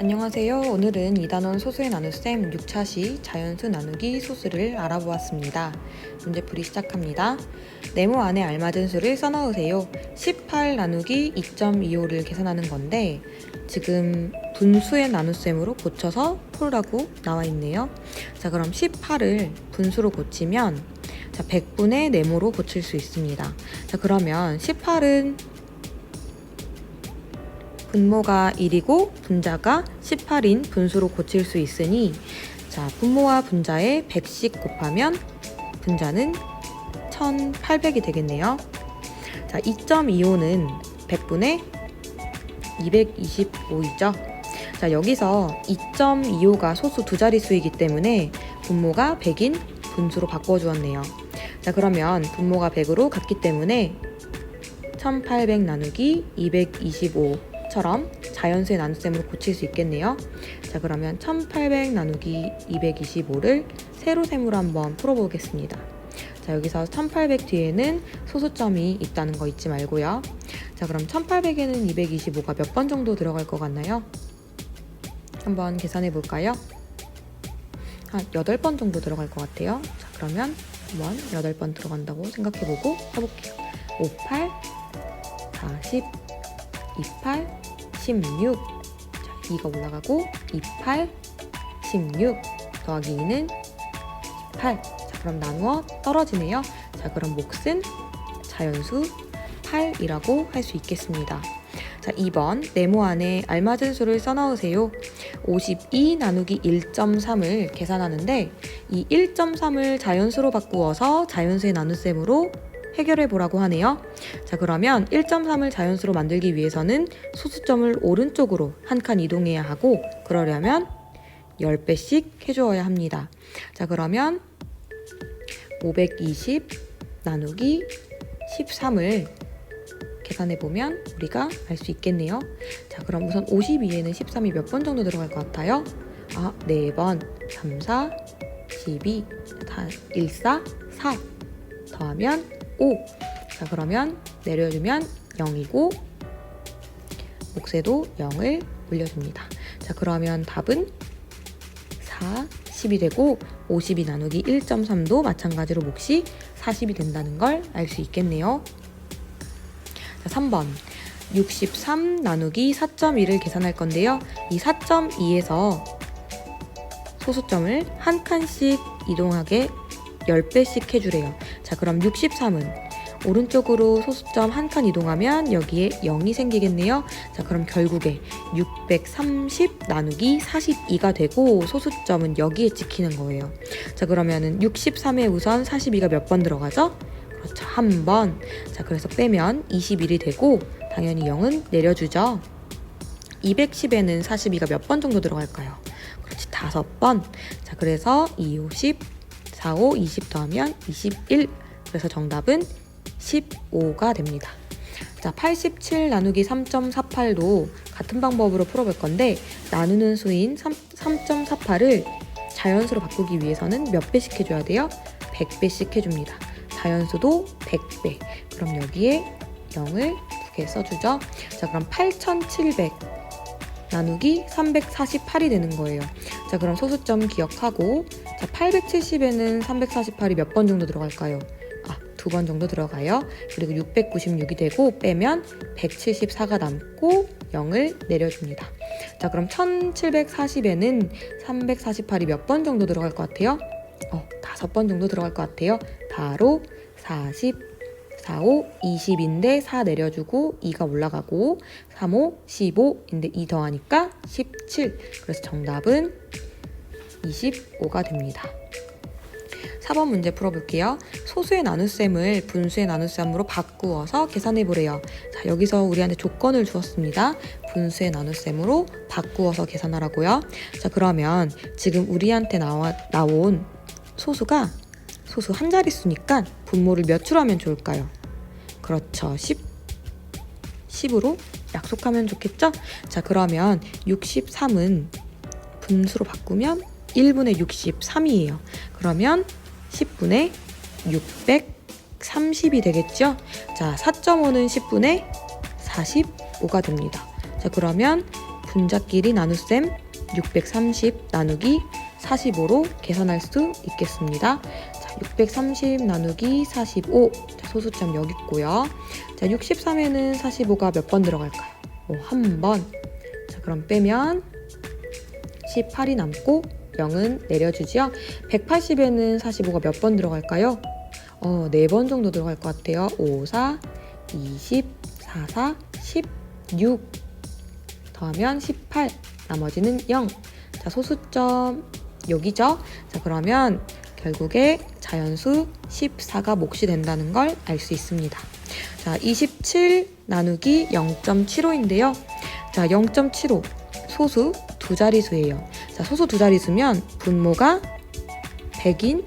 안녕하세요. 오늘은 이단원 소수의 나눗셈 6차 시 자연수 나누기 소수를 알아보았습니다. 문제풀이 시작합니다. 네모 안에 알맞은 수를 써넣으세요. 18 나누기 2.25를 계산하는 건데 지금 분수의 나눗셈으로 고쳐서 풀라고 나와 있네요. 자, 그럼 18을 분수로 고치면 자, 100분의 네모로 고칠 수 있습니다. 자, 그러면 18은 분모가 1이고 분자가 18인 분수로 고칠 수 있으니 자 분모와 분자에 100씩 곱하면 분자는 1800이 되겠네요. 자 2.25는 100분의 225이죠. 자 여기서 2.25가 소수 두 자릿수이기 때문에 분모가 100인 분수로 바꿔주었네요. 자 그러면 분모가 100으로 같기 때문에 1800 나누기 225 처럼 자연수의 나눗셈으로 고칠 수 있겠네요. 자, 그러면 1800 나누기 225를 세로셈으로 한번 풀어보겠습니다. 자, 여기서 1800 뒤에는 소수점이 있다는 거 잊지 말고요. 자, 그럼 1800에는 225가 몇 번 정도 들어갈 것 같나요? 한번 계산해 볼까요? 한 8번 정도 들어갈 것 같아요. 자, 그러면 한번 8번 들어간다고 생각해 보고 해볼게요. 58, 40, 28, 16. 자, 2가 올라가고 28, 16 더하기 2는 18. 자, 그럼 나누어 떨어지네요. 자, 그럼 몫은 자연수 8이라고 할 수 있겠습니다. 자, 2번 네모 안에 알맞은 수를 써넣으세요. 52 나누기 1.3을 계산하는데 이 1.3을 자연수로 바꾸어서 자연수의 나눗셈으로 해결해 보라고 하네요. 자, 그러면 1.3을 자연수로 만들기 위해서는 소수점을 오른쪽으로 한 칸 이동해야 하고 그러려면 10배씩 해주어야 합니다. 자, 그러면 520 나누기 13을 계산해 보면 우리가 알 수 있겠네요. 자, 그럼 우선 52에는 13이 몇 번 정도 들어갈 것 같아요? 아, 4번. 3, 4, 12, 1, 4, 4 더하면 5. 자, 그러면 내려주면 0이고 몫에도 0을 올려줍니다. 자, 그러면 답은 4, 10이 되고 52 나누기 1.3도 마찬가지로 몫이 40이 된다는 걸 알 수 있겠네요. 자, 3번. 63 나누기 4.2를 계산할 건데요. 이 4.2에서 소수점을 한 칸씩 이동하게 10배씩 해주래요. 자, 그럼 63은 오른쪽으로 소수점 한 칸 이동하면 여기에 0이 생기겠네요. 자, 그럼 결국에 630 나누기 42가 되고 소수점은 여기에 찍히는 거예요. 자, 그러면은 63에 우선 42가 몇 번 들어가죠? 그렇죠. 한 번. 자, 그래서 빼면 21이 되고 당연히 0은 내려주죠. 210에는 42가 몇 번 정도 들어갈까요? 그렇지. 다섯 번. 자, 그래서 2, 5, 10, 4, 5, 20 더하면 21. 그래서 정답은 15가 됩니다. 자, 87 나누기 3.48도 같은 방법으로 풀어볼 건데 나누는 수인 3, 3.48을 자연수로 바꾸기 위해서는 몇 배씩 해줘야 돼요? 100배씩 해줍니다. 자연수도 100배. 그럼 여기에 0을 두 개 써주죠. 자, 그럼 8700 나누기 348이 되는 거예요. 자, 그럼 소수점 기억하고 자, 870에는 348이 몇 번 정도 들어갈까요? 아, 두번 정도 들어가요. 그리고 696이 되고 빼면 174가 남고 0을 내려줍니다. 자, 그럼 1740에는 348이 몇 번 정도 들어갈 것 같아요? 어, 다섯 번 정도 들어갈 것 같아요. 바로 40, 4, 5, 20인데 4 내려주고 2가 올라가고 3, 5, 15인데 2 더하니까 17. 그래서 정답은 25가 됩니다. 4번 문제 풀어볼게요. 소수의 나눗셈을 분수의 나눗셈으로 바꾸어서 계산해 보래요. 자, 여기서 우리한테 조건을 주었습니다. 분수의 나눗셈으로 바꾸어서 계산하라고요. 자, 그러면 지금 우리한테 나와, 나온 소수가 소수 한 자릿수니까 분모를 몇줄 하면 좋을까요? 그렇죠. 10. 10으로 약속하면 좋겠죠? 자, 그러면 63은 분수로 바꾸면 1분의 63이에요. 그러면 10분의 630이 되겠죠? 자, 4.5는 10분의 45가 됩니다. 자, 그러면 분자끼리 나눗셈 630 나누기 45로 계산할 수 있겠습니다. 자, 630 나누기 45. 자, 소수점 여기 있고요. 자, 63에는 45가 몇 번 들어갈까요? 오, 한 번. 자, 그럼 빼면 18이 남고 0은 내려주지요. 180에는 45가 몇 번 들어갈까요? 어, 4번 정도 들어갈 것 같아요. 5, 4, 20, 4, 4, 16. 더하면 18. 나머지는 0. 자, 소수점 여기죠? 자, 그러면 결국에 자연수 14가 몫이 된다는 걸 알 수 있습니다. 자, 27 나누기 0.75인데요. 자, 0.75 소수 두 자리수예요. 자, 소수 두 자리 수면 분모가 100인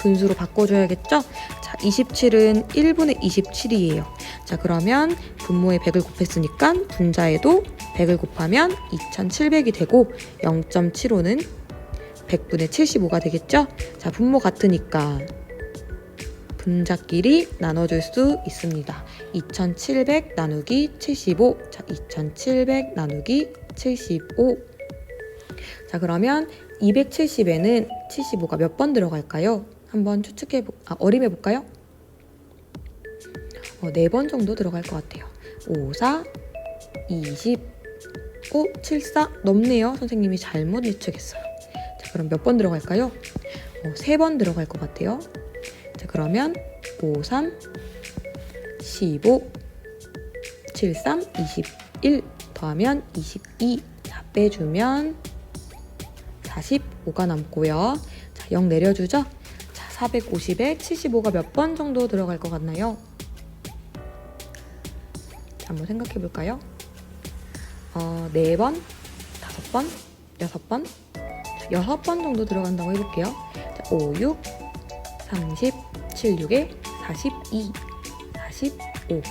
분수로 바꿔줘야겠죠? 자, 27은 1분의 27이에요. 자, 그러면 분모에 100을 곱했으니까 분자에도 100을 곱하면 2700이 되고 0.75는 100분의 75가 되겠죠? 자, 분모 같으니까 분자끼리 나눠줄 수 있습니다. 2700 나누기 75. 자, 2700 나누기 75. 자, 그러면 270에는 75가 몇 번 들어갈까요? 한번 추측해 보, 아, 어림해 볼까요? 어, 4번 정도 들어갈 것 같아요. 5, 4, 20, 5, 7, 4 넘네요. 선생님이 잘못 예측했어요. 자, 그럼 몇 번 들어갈까요? 어, 3번 들어갈 것 같아요. 자, 그러면 5, 3, 15, 7, 3, 21 더하면 22. 자, 빼주면 45가 남고요. 자, 0 내려주죠? 자, 450에 75가 몇 번 정도 들어갈 것 같나요? 자, 한번 생각해 볼까요? 어, 4번, 5번, 6번, 자, 6번 정도 들어간다고 해볼게요. 자, 5, 6, 30, 7, 6에 42, 45.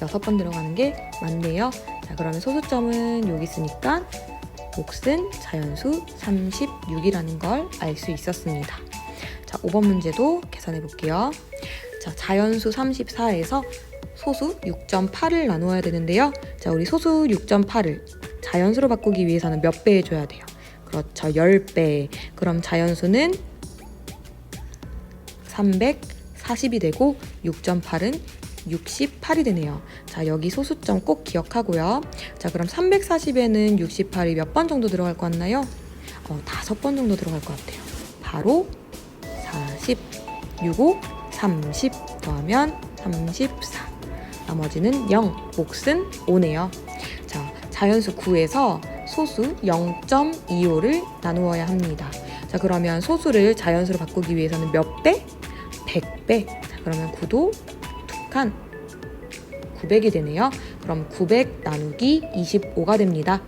6번 들어가는 게 맞네요. 자, 그러면 소수점은 여기 있으니까 몫은 자연수 36이라는 걸 알 수 있었습니다. 자, 5번 문제도 계산해 볼게요. 자, 자연수 34에서 소수 6.8을 나누어야 되는데요. 자, 우리 소수 6.8을 자연수로 바꾸기 위해서는 몇 배 해줘야 돼요? 그렇죠. 10배. 그럼 자연수는 340이 되고 6.8은 68이 되네요. 자, 여기 소수점 꼭 기억하고요. 자, 그럼 340에는 68이 몇 번 정도 들어갈 것 같나요? 어, 다섯 번 정도 들어갈 것 같아요. 바로 40, 65, 30 더하면 34. 나머지는 0, 몫은 5네요. 자, 자연수 9에서 소수 0.25를 나누어야 합니다. 자, 그러면 소수를 자연수로 바꾸기 위해서는 몇 배? 100배. 자, 그러면 9도 두 칸. 900이 되네요. 그럼 900 나누기 25가 됩니다.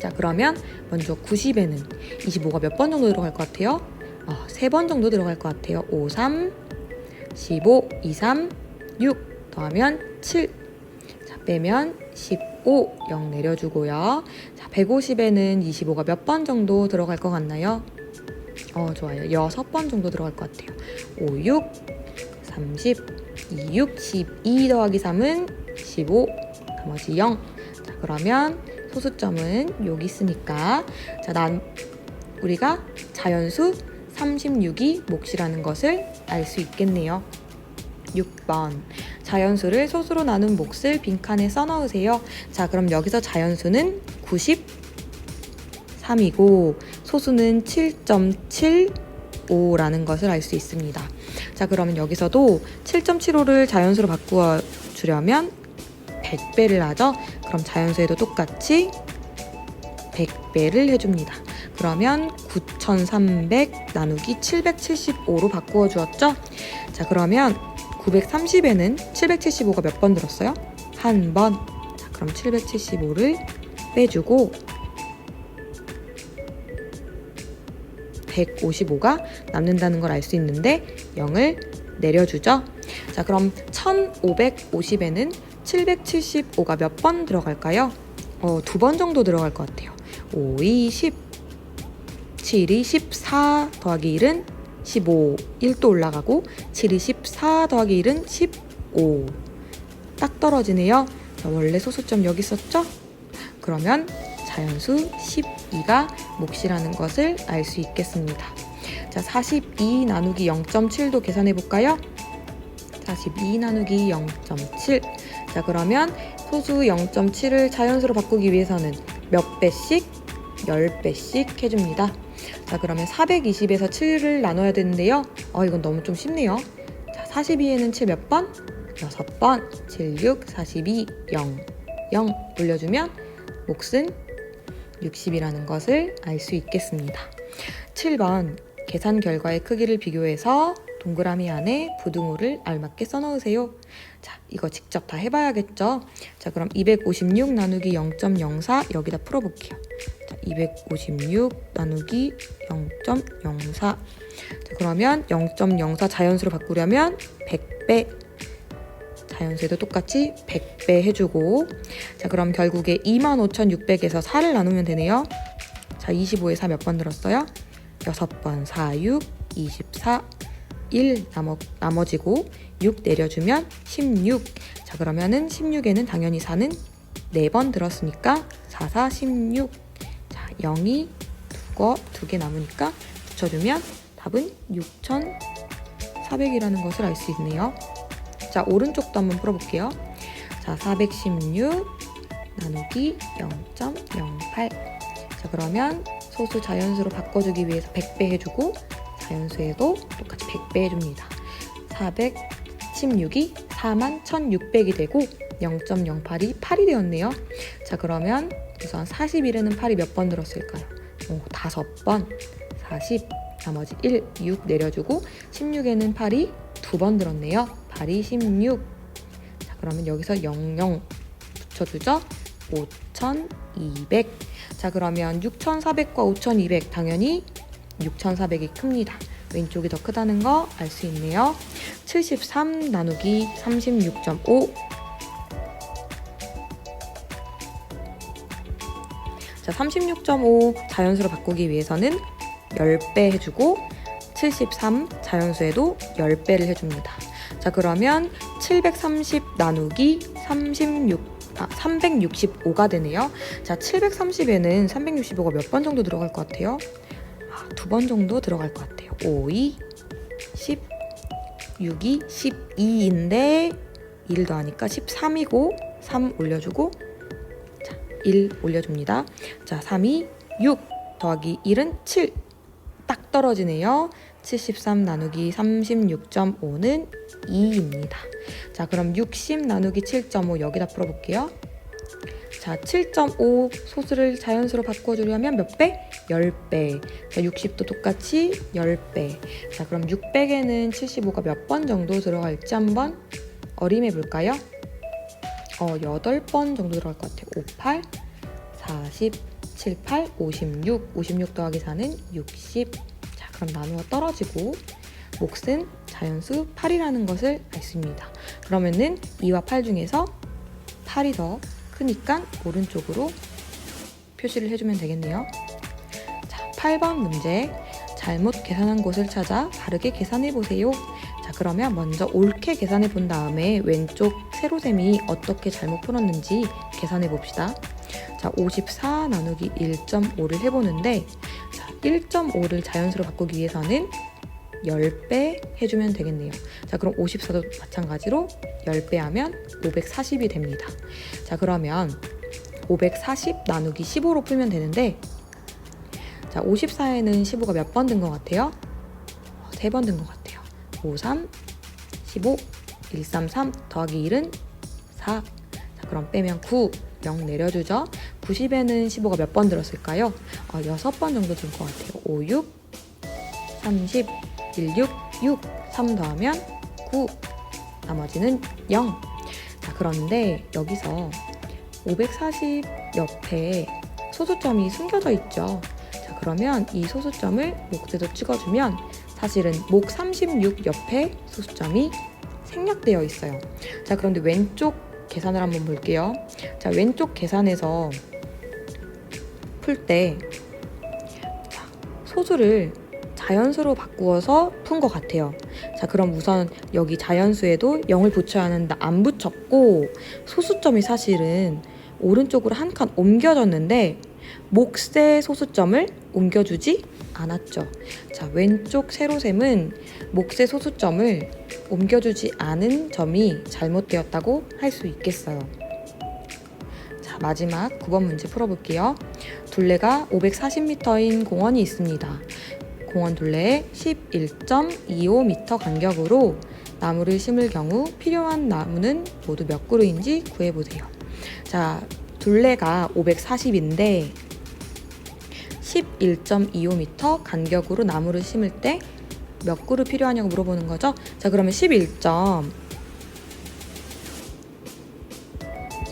자, 그러면 먼저 90에는 25가 몇 번 정도 들어갈 것 같아요? 어, 3번 정도 들어갈 것 같아요. 5, 3, 15, 2, 3, 6 더하면 7. 자, 빼면 15, 0 내려주고요. 자, 150에는 25가 몇 번 정도 들어갈 것 같나요? 어, 좋아요. 6번 정도 들어갈 것 같아요. 5, 6, 30, 2, 6, 12 더하기 3은 15, 나머지 0. 자, 그러면 소수점은 여기 있으니까 자, 난 우리가 자연수 36이 몫이라는 것을 알 수 있겠네요. 6번. 자연수를 소수로 나눈 몫을 빈칸에 써 넣으세요. 자, 그럼 여기서 자연수는 93이고 소수는 7.75라는 것을 알 수 있습니다. 자, 그러면 여기서도 7.75를 자연수로 바꾸어 주려면 100배를 하죠. 그럼 자연수에도 똑같이 100배를 해줍니다. 그러면 9300 나누기 775로 바꾸어 주었죠? 자, 그러면 930에는 775가 몇 번 들었어요? 한 번. 자, 그럼 775를 빼주고 155가 남는다는 걸 알 수 있는데 0을 내려주죠. 자, 그럼 1550에는 775가 몇 번 들어갈까요? 어, 두 번 정도 들어갈 것 같아요. 5, 2, 10, 7이 14 더하기 1은 15, 1도 올라가고 7이 14 더하기 1은 15 딱 떨어지네요. 자, 원래 소수점 여기 있었죠? 그러면 자연수 12가 몫이라는 것을 알 수 있겠습니다. 자, 42 나누기 0.7도 계산해 볼까요? 42 나누기 0.7. 자, 그러면 소수 0.7을 자연수로 바꾸기 위해서는 몇 배씩? 10배씩 해줍니다. 자, 그러면 420에서 7을 나눠야 되는데요. 어, 이건 너무 좀 쉽네요. 자, 42에는 7 몇 번? 6번. 7, 6, 42, 0. 0 올려주면 몫은 60이라는 것을 알 수 있겠습니다. 7번 계산 결과의 크기를 비교해서 동그라미 안에 부등호를 알맞게 써넣으세요. 자, 이거 직접 다 해봐야겠죠? 자, 그럼 256 나누기 0.04 여기다 풀어볼게요. 자, 256 나누기 0.04. 자, 그러면 0.04 자연수로 바꾸려면 100배. 자연수에도 똑같이 100배 해주고. 자, 그럼 결국에 25,600에서 4를 나누면 되네요. 자, 25에 4 몇 번 들었어요? 6번 4, 6, 24, 1 나머, 나머지고 6 내려주면 16. 자, 그러면은 16에는 당연히 4는 4번 들었으니까 4, 4, 16. 자, 0이 두거 두개 남으니까 붙여주면 답은 6,400이라는 것을 알 수 있네요. 자, 오른쪽도 한번 풀어볼게요. 자, 416 나누기 0.08. 자, 그러면 소수 자연수로 바꿔주기 위해서 100배 해주고 자연수에도 똑같이 100배 해줍니다. 416이 41,600이 되고 0.08이 8이 되었네요. 자, 그러면 우선 41에는 8이 몇 번 들었을까요? 오, 5번. 40. 나머지 1, 6 내려주고 16에는 8이 두 번 들었네요. 8이 16. 자, 그러면 여기서 00 붙여주죠. 5200. 자, 그러면 6400과 5200 당연히 6400이 큽니다. 왼쪽이 더 크다는 거 알 수 있네요. 73 나누기 36.5. 자, 36.5 자연수로 바꾸기 위해서는 10배 해주고 73 자연수에도 10배를 해줍니다. 자, 그러면 730 나누기 36 아, 365가 되네요. 자, 730에는 365가 몇 번 정도 들어갈 것 같아요? 아, 두번 정도 들어갈 것 같아요. 5, 2, 10, 6이 12인데 1 더하니까 13이고 3 올려주고 자, 1 올려줍니다. 자, 3이 6 더하기 1은 7. 딱 떨어지네요. 73 나누기 36.5는 2입니다. 자, 그럼 60 나누기 7.5 여기다 풀어볼게요. 자, 7.5 소수를 자연수로 바꿔주려면 몇 배? 10배. 자, 60도 똑같이 10배. 자, 그럼 600에는 75가 몇 번 정도 들어갈지 한번 어림해 볼까요? 어, 8번 정도 들어갈 것 같아요. 58, 40, 7, 8, 56. 56 더하기 4는 60. 자, 그럼 나누어 떨어지고 몫은 자연수 8이라는 것을 알습니다. 그러면은 2와 8 중에서 8이 더 크니까 오른쪽으로 표시를 해주면 되겠네요. 자, 8번 문제. 잘못 계산한 곳을 찾아 바르게 계산해 보세요. 자, 그러면 먼저 옳게 계산해 본 다음에 왼쪽 세로셈이 어떻게 잘못 풀었는지 계산해 봅시다. 자, 54 나누기 1.5를 해보는데, 자, 1.5를 자연수로 바꾸기 위해서는 10배 해주면 되겠네요. 자, 그럼 54도 마찬가지로 10배 하면 540이 됩니다. 자, 그러면 540 나누기 15로 풀면 되는데, 자, 54에는 15가 몇 번 든 것 같아요? 3번 든 것 같아요. 5, 3, 15, 1, 3, 3 더하기 1은 4. 자, 그럼 빼면 9, 0 내려주죠. 90에는 15가 몇 번 들었을까요? 어, 6번 정도 들 것 같아요. 5, 6, 30, 1, 6, 6, 3 더하면 9. 나머지는 0. 자, 그런데 여기서 540 옆에 소수점이 숨겨져 있죠. 자, 그러면 이 소수점을 몫에도 찍어주면 사실은 목 36 옆에 소수점이 생략되어 있어요. 자, 그런데 왼쪽 계산을 한번 볼게요. 자, 왼쪽 계산에서 풀 때 소수를 자연수로 바꾸어서 푼 것 같아요. 자, 그럼 우선 여기 자연수에도 0을 붙여야 하는데 안 붙였고 소수점이 사실은 오른쪽으로 한 칸 옮겨졌는데 목세 소수점을 옮겨주지 않았죠. 자, 왼쪽 세로셈은 목세 소수점을 옮겨주지 않은 점이 잘못되었다고 할 수 있겠어요. 자, 마지막 9번 문제 풀어볼게요. 둘레가 540m인 공원이 있습니다. 공원 둘레에 11.25m 간격으로 나무를 심을 경우 필요한 나무는 모두 몇 그루인지 구해보세요. 자, 둘레가 540인데 11.25m 간격으로 나무를 심을 때 몇 그루 필요하냐고 물어보는 거죠. 자, 그러면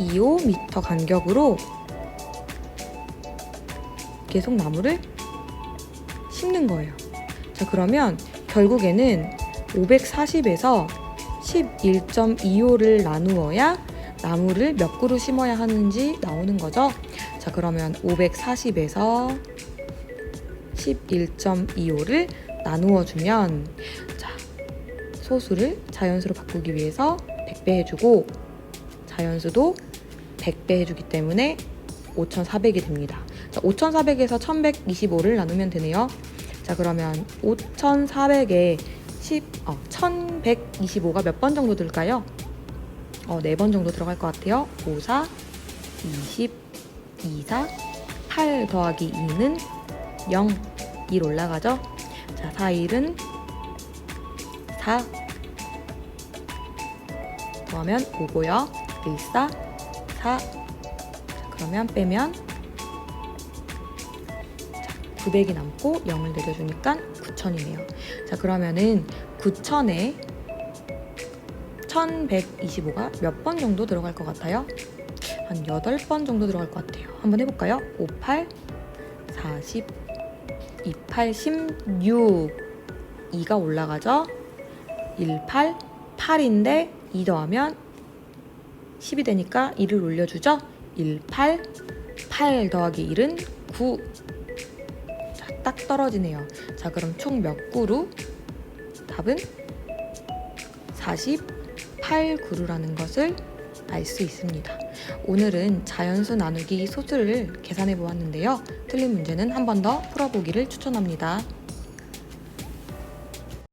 11.25m 간격으로 계속 나무를 심는 거예요. 자, 그러면 결국에는 540에서 11.25를 나누어야 나무를 몇 그루 심어야 하는지 나오는 거죠. 자, 그러면 540에서 11.25를 나누어 주면 자, 소수를 자연수로 바꾸기 위해서 100배 해주고 자연수도 100배 해주기 때문에 5,400이 됩니다. 자, 5,400에서 1,125를 나누면 되네요. 자, 그러면 5,400에 10, 어, 1,125가 몇 번 정도 들까요? 어, 4번 정도 들어갈 것 같아요. 5, 4, 20, 2, 4, 8 더하기 2는 0, 1 올라가죠? 자, 4, 1은 4 더하면 5고요. 1, 4, 4 자, 그러면 빼면 900이 남고 0을 내려주니까 9000이네요. 자, 그러면은 9000에 1125가 몇 번 정도 들어갈 것 같아요? 한 8번 정도 들어갈 것 같아요. 한번 해볼까요? 58, 40, 28, 16, 2가 올라가죠? 18, 8인데 2 더하면 10이 되니까 1을 올려주죠? 18, 8 더하기 1은 9. 자, 딱 떨어지네요. 자, 그럼 총몇 그루? 답은 48그루라는 것을 알 수 있습니다. 오늘은 자연수 나누기 소수를 계산해 보았는데요. 틀린 문제는 한 번 더 풀어보기를 추천합니다.